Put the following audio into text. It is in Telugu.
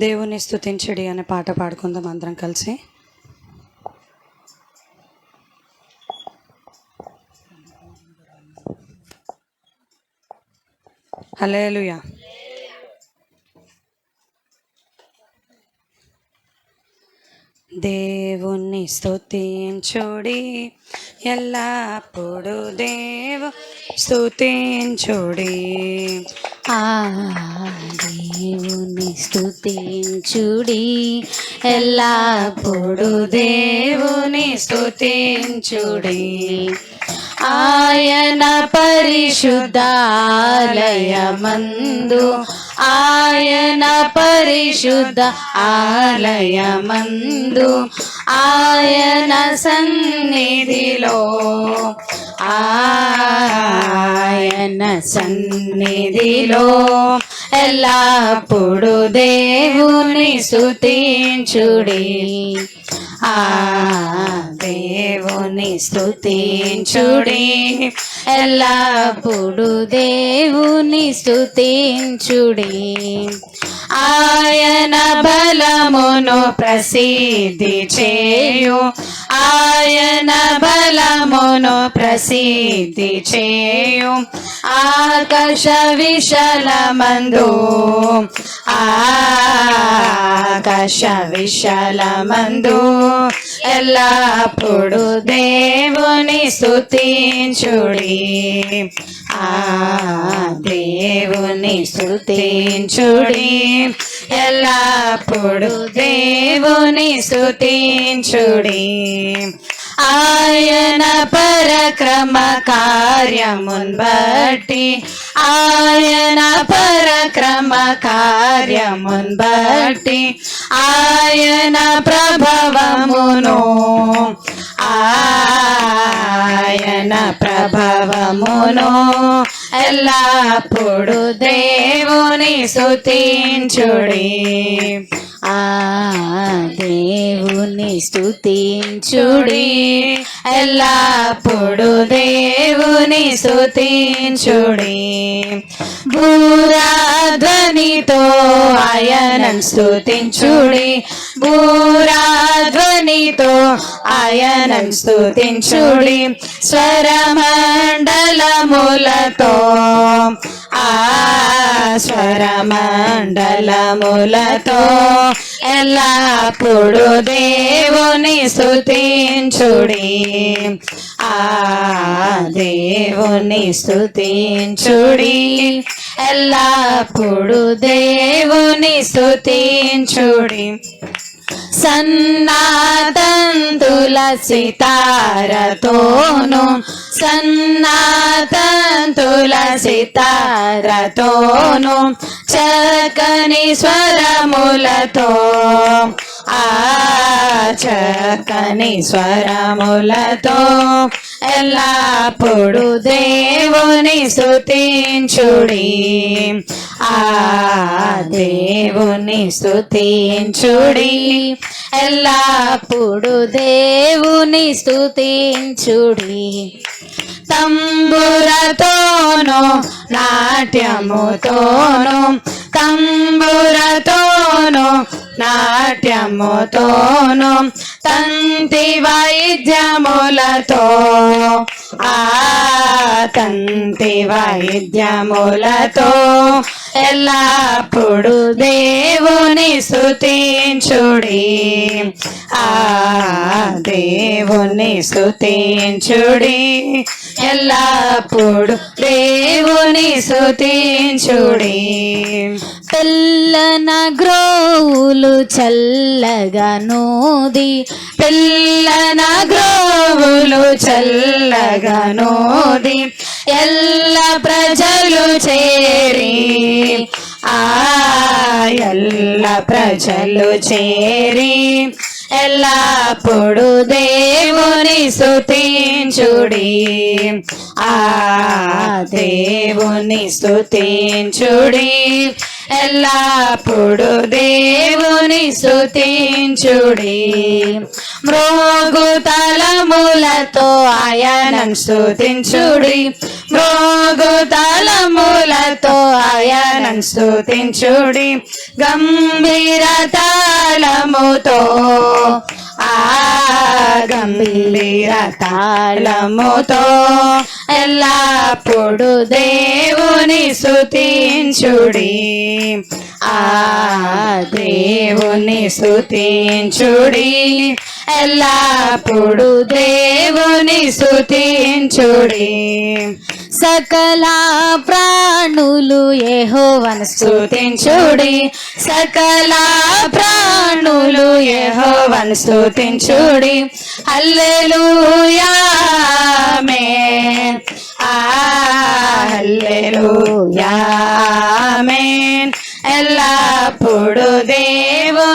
దేవుని స్థుతించడి అనే పాట పాడుకుందాం అందరం కలిసి. హలేలుయా దేవుణ్ణి స్థుతించుడి ఎల్లప్పుడు దేవు స్థుతించుడి ఆ దేవుని స్థుతించుడి ఎల్లప్పుడు దేవుని స్థుతించుడి ఆయన పరిశుద్ధాలయమందు ఆయన పరిశుద్ధ ఆలయమందు ఆయన సన్నిధిలో ఆయన సన్నిధిలో ఎల్లప్పుడు దేవుని స్తుతించుడి. దేవుని స్థుతించుడి ఎల్లప్పుడు దేవుని స్థుతించుడి ఆయన బలమును ప్రసిద్ధి చేయు. ఆయన బలమును ప్రసిద్ధి చేయు. ఆకాశ విశాలమందు. ఆకాశ విశాలమందు ఎల్లప్పుడు దేవుని స్థుతించుడి ఆ దేవుని స్థుతించుడి ఎల్లప్పుడు దేవుని స్థుతించుడి ఆయన పరక్రమ కార్యమున్ బట్టి ఆయన పరక్రమ కార్యమున్ బట్టి ఆయన ప్రభవమును ఆయన ప్రభవమును ఎల్లప్పుడు దేవుని సుతించుడి ఆ దేవుని స్తుతించుడి. ఎల్లప్పుడు దేవుని స్తుతించుడి. భూరాధ్వనితో ఆయనను స్తుతించుడి. భూరాధ్వనితో ఆయనను స్తుతించుడి. స్వరమండలములతో ఆ స్వరమండలములతో ఎల్లప్పుడు దేవుని స్థుతించుడి ఆ దేవుని స్థుతించుడి ఎల్లప్పుడు దేవుని స్థుతించుడి సన్నాతంతుల సితారతోను సన్నాతంతుల సితారతోను చకని స్వరములతో ఆ చకని స్వరములతో ఎల్లప్పుడు దేవుని స్తుతించుడి. ఆ దేవుని స్థుతించుడి ఎల్లప్పుడు దేవుని స్థుతించుడి తంబురతోను నాట్యముతోను తంబురతోను నాట్యముతోను తంతి వైద్యములతో ఆ తంతి వైద్యములతో ఎల్లప్పుడు దేవుని స్తుతించుడి. ఆ దేవుని స్తుతించుడి. ఎల్లప్పుడు దేవుని స్తుతించుడి. పిల్లన గ్రోవులు చల్లగా నోది పిల్లన గ్రోవులు చల్లగా నోది ఎల్ల ప్రజలు చేరి ఆ ఎల్ల ప్రజలు చేరి ఎల్లప్పుడు దేవుని స్థుతించుడి ఆ దేవుని స్థుతించుడి ఎల్లప్పుడు దేవుని స్థుతించుడి మృగుతలములతో ఆయనం స్థుతించుడి మృగుతలములతో ఆయనం స్థుతించుడి ఆయన గంభీర తాళముతో ఆ గంభీర తాళముతో ఎల్లప్పుడు దేవుని స్థుతించుడి ఆ దేవుని స్థుతించుడి ఎల్లప్పుడు దేవుని స్థుతించుడి సకల ప్రాణులు యెహోవాను స్తుతించుడి. సకల ప్రాణులు యెహోవాను స్తుతించుడి. హల్లెలూయా ఆమేన్. ఆ హల్లెలూయా ఆమేన్. ఎల్లప్పుడు